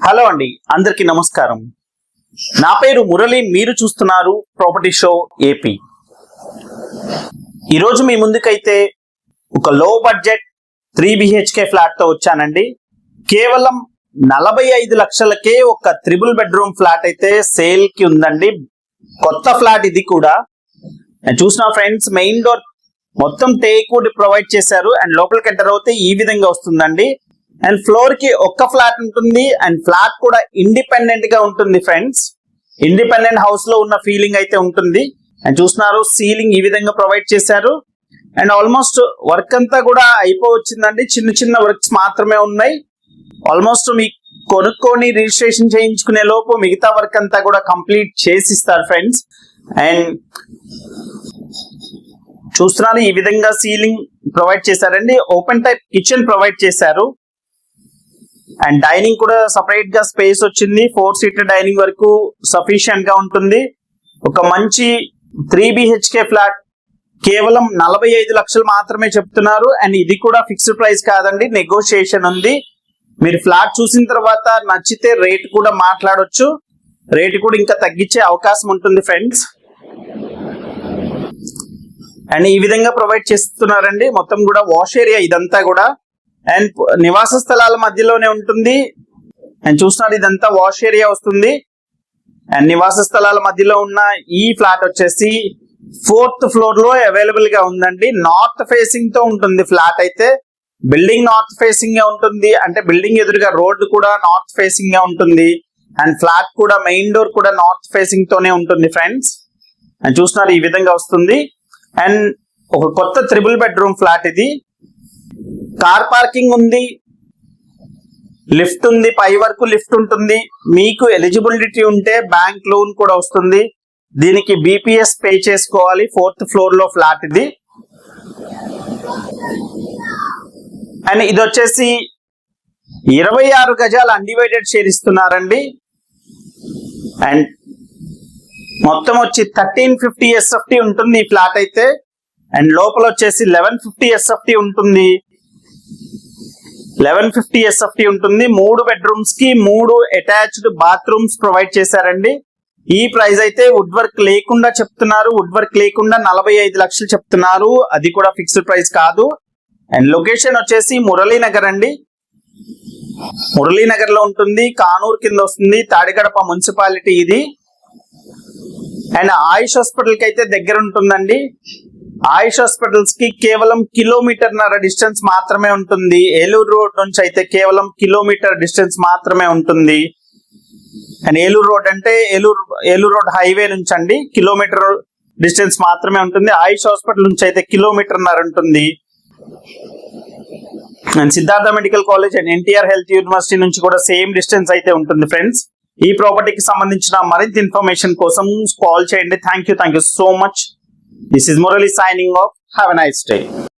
Hello అండి అందరికీ నమస్కారం. నా పేరు మురళి మీరు చూస్తున్నారు ప్రాపర్టీ షో ఏపీ ఈరోజు మీ ముందుకైతే ఒక లో బడ్జెట్ త్రీ బిహెచ్కే ఫ్లాట్తో వచ్చానండి. కేవలం నలభై ఐదు లక్షలకే ఒక త్రిబుల్ బెడ్రూమ్ ఫ్లాట్ అయితే సేల్కి ఉందండి. కొత్త ఫ్లాట్ ఇది కూడా. నేను చూసిన ఫ్రెండ్స్ మెయిన్ డోర్ మొత్తం టేక్ వుడ్ ప్రొవైడ్ చేశారు. అండ్ లోపలికి ఎంటర్ అవుతే ఈ విధంగా వస్తుందండి. అండ్ ఫ్లోర్కి ఒక్క ఫ్లాట్ ఉంటుంది. అండ్ ఫ్లాట్ కూడా ఇండిపెండెంట్గా ఉంటుంది ఫ్రెండ్స్ ఇండిపెండెంట్ హౌస్లో ఉన్న ఫీలింగ్ అయితే ఉంటుంది. అండ్ చూస్తున్నారు సీలింగ్ ఈ విధంగా ప్రొవైడ్ చేశారు. అండ్ ఆల్మోస్ట్ వర్క్ అంతా కూడా అయిపోవచ్చిందండి. చిన్న చిన్న వర్క్స్ మాత్రమే ఉన్నాయి. ఆల్మోస్ట్ మీ కొనుక్కొని రిజిస్ట్రేషన్ చేయించుకునే లోపు మిగతా వర్క్ అంతా కూడా కంప్లీట్ చేసి ఇస్తారు ఫ్రెండ్స్ అండ్ చూస్తున్నారు ఈ విధంగా సీలింగ్ ప్రొవైడ్ చేశారండి. ఓపెన్ టైప్ కిచెన్ ప్రొవైడ్ చేశారు. అండ్ డైనింగ్ కూడా సపరేట్గా స్పేస్ వచ్చింది. ఫోర్ సీటర్ డైనింగ్ వరకు సఫిషియంట్గా ఉంటుంది. ఒక మంచి త్రీ బిహెచ్కే ఫ్లాట్ కేవలం నలభై ఐదు లక్షలు మాత్రమే చెప్తున్నారు. అండ్ ఇది కూడా ఫిక్స్డ్ ప్రైస్ కాదండి. నెగోషియేషన్ ఉంది. మీరు ఫ్లాట్ చూసిన తర్వాత నచ్చితే రేట్ కూడా మాట్లాడొచ్చు. రేట్ కూడా ఇంకా తగ్గించే అవకాశం ఉంటుంది ఫ్రెండ్స్ అండ్ ఈ విధంగా ప్రొవైడ్ చేస్తున్నారండి. మొత్తం కూడా వాష్ ఏరియా ఇదంతా కూడా. అండ్ నివాస స్థలాల మధ్యలోనే ఉంటుంది. అండ్ చూస్తున్నారు ఇదంతా వాష్ ఏరియా వస్తుంది. అండ్ నివాస స్థలాల మధ్యలో ఉన్న ఈ ఫ్లాట్ వచ్చేసి ఫోర్త్ ఫ్లోర్లో అవైలబుల్గా ఉందండి. నార్త్ ఫేసింగ్తో ఉంటుంది ఫ్లాట్ అయితే. బిల్డింగ్ నార్త్ ఫేసింగ్గా ఉంటుంది. అంటే బిల్డింగ్ ఎదురుగా రోడ్డు కూడా నార్త్ ఫేసింగ్గా ఉంటుంది. అండ్ ఫ్లాట్ కూడా మెయిన్ డోర్ కూడా నార్త్ ఫేసింగ్ తోనే ఉంటుంది ఫ్రెండ్స్ అండ్ చూస్తున్నారు ఈ విధంగా వస్తుంది. అండ్ ఒక కొత్త త్రిబుల్ బెడ్రూమ్ ఫ్లాట్ ఇది. కార్ పార్కింగ్ ఉంది. లిఫ్ట్ ఉంది. పై వరకు లిఫ్ట్ ఉంటుంది. మీకు ఎలిజిబిలిటీ ఉంటే బ్యాంక్ లోన్ కూడా వస్తుంది. దీనికి బీపీఎస్ పే చేసుకోవాలి. ఫోర్త్ ఫ్లోర్లో ఫ్లాట్ ఇది. అండ్ ఇది వచ్చేసి ఇరవై ఆరు గజాలు అన్డివైడెడ్ షేర్ ఇస్తున్నారండి. అండ్ మొత్తం వచ్చి థర్టీన్ ఫిఫ్టీ ఎస్ఎఫ్టీ ఉంటుంది ఈ ఫ్లాట్ అయితే. అండ్ లోపల వచ్చేసి లెవెన్ ఫిఫ్టీ ఎస్ఎఫ్టీ ఉంటుంది. లెవెన్ ఫిఫ్టీ ఎస్ఎఫ్టీ ఉంటుంది. మూడు బెడ్రూమ్స్కి మూడు అటాచ్డ్ బాత్రూమ్స్ ప్రొవైడ్ చేశారండి. ఈ ప్రైస్ అయితే వుడ్ వర్క్ లేకుండా చెప్తున్నారు. వుడ్ వర్క్ లేకుండా నలభై ఐదు లక్షలు చెప్తున్నారు. అది కూడా ఫిక్స్డ్ ప్రైస్ కాదు. అండ్ లొకేషన్ వచ్చేసి మురళీనగర్ అండి. మురళీనగర్లో ఉంటుంది. కానూరు కింద వస్తుంది. తాడిగడప మున్సిపాలిటీ ఇది. అండ్ ఆయుష్ హాస్పిటల్కి అయితే దగ్గర ఉంటుందండి. ఆయుష్ హాస్పిటల్స్కి కేవలం కిలోమీటర్ నర డిస్టెన్స్ మాత్రమే ఉంటుంది. ఏలూరు రోడ్ నుంచి అయితే కేవలం కిలోమీటర్ డిస్టెన్స్ మాత్రమే ఉంటుంది. అండ్ ఏలూరు రోడ్ అంటే ఏలూరు ఏలూరు రోడ్ హైవే నుంచి అండి కిలోమీటర్ డిస్టెన్స్ మాత్రమే ఉంటుంది. ఆయుష్ హాస్పిటల్ నుంచి అయితే కిలోమీటర్ నర ఉంటుంది. And Siddhartha medical college and NTR health university నుంచి కూడా సేమ్ డిస్టెన్స్ అయితే ఉంటుంది ఫ్రెండ్స్. ఈ ప్రాపర్టీకి సంబంధించిన మరింత ఇన్ఫర్మేషన్ కోసం కాల్ చేయండి. Thank you thank you so much. This is Morally signing off. Have a nice day.